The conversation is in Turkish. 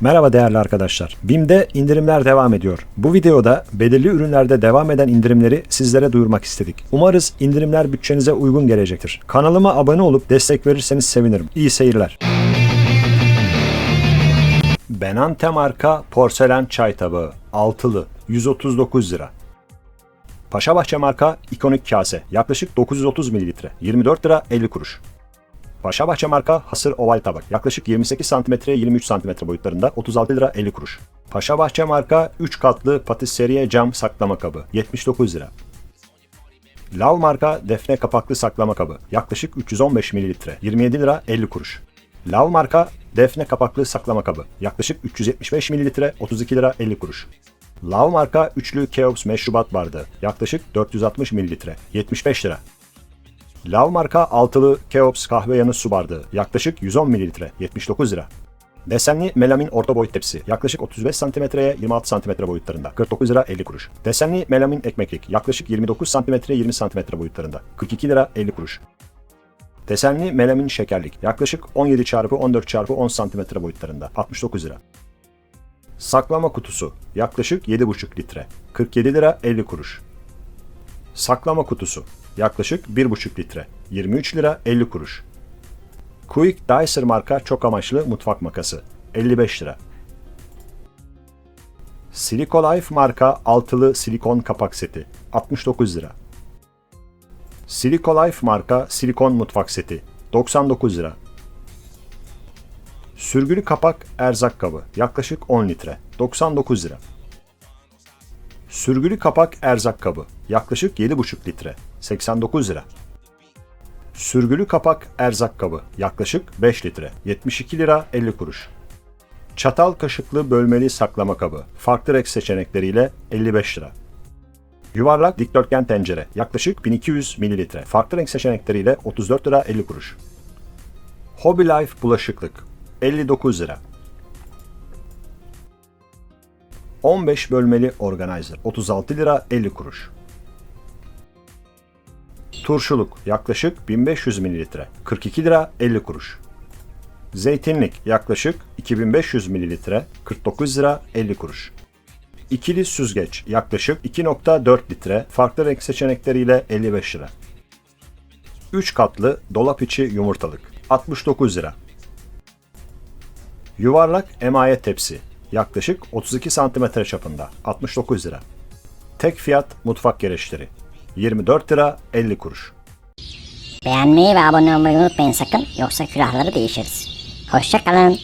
Merhaba değerli arkadaşlar. BİM'de indirimler devam ediyor. Bu videoda belirli ürünlerde devam eden indirimleri sizlere duyurmak istedik. Umarız indirimler bütçenize uygun gelecektir. Kanalıma abone olup destek verirseniz sevinirim. İyi seyirler. Benante marka porselen çay tabağı. Altılı. 139 lira. Paşabahçe marka ikonik kase. Yaklaşık 930 mililitre. 24 lira 50 kuruş. Paşabahçe marka hasır oval tabak. Yaklaşık 28 cm 23 cm boyutlarında 36 lira 50 kuruş. Paşabahçe marka 3 katlı patisyeriye cam saklama kabı. 79 lira. Lav marka defne kapaklı saklama kabı. Yaklaşık 315 mililitre. 27 lira 50 kuruş. Lav marka defne kapaklı saklama kabı. Yaklaşık 375 mililitre 32 lira 50 kuruş. Lav marka üçlü Keops meşrubat bardağı. Yaklaşık 460 mililitre. 75 lira. Lav marka altılı Keops kahve yanı su bardağı. Yaklaşık 110 mililitre. 79 lira. Desenli melamin orta boyut tepsi. Yaklaşık 35 santimetreye 26 santimetre boyutlarında. 49 lira 50 kuruş. Desenli melamin ekmeklik. Yaklaşık 29 santimetre 20 santimetre boyutlarında. 42 lira 50 kuruş. Desenli melamin şekerlik. Yaklaşık 17 çarpı 14 çarpı 10 santimetre boyutlarında. 69 lira. Saklama kutusu. Yaklaşık 7,5 litre. 47 lira 50 kuruş. Saklama kutusu. Yaklaşık 1,5 litre. 23 lira 50 kuruş. Quick Dicer marka çok amaçlı mutfak makası. 55 lira. Silicolife marka altılı silikon kapak seti. 69 lira. Silicolife marka silikon mutfak seti. 99 lira. Sürgülü kapak erzak kabı. Yaklaşık 10 litre. 99 lira. Sürgülü kapak erzak kabı. Yaklaşık 7,5 litre. 89 lira. Sürgülü kapak erzak kabı. Yaklaşık 5 litre. 72 lira 50 kuruş. Çatal kaşıklı bölmeli saklama kabı. Farklı renk seçenekleriyle 55 lira. Yuvarlak dikdörtgen tencere. Yaklaşık 1200 mililitre. Farklı renk seçenekleriyle 34 lira 50 kuruş. Hobby Life bulaşıklık. 59 lira. 15 bölmeli organizer 36 lira 50 kuruş. Turşuluk yaklaşık 1500 mililitre 42 lira 50 kuruş. Zeytinlik yaklaşık 2500 mililitre 49 lira 50 kuruş. İkili süzgeç yaklaşık 2.4 litre farklı renk seçenekleriyle 55 lira. 3 katlı dolap içi yumurtalık 69 lira. Yuvarlak emaye tepsi yaklaşık 32 santimetre çapında 69 lira. Tek fiyat mutfak gereçleri 24 lira 50 kuruş. Beğenmeyi ve abone olmayı unutmayın sakın yoksa külahları değişiriz. Hoşçakalın.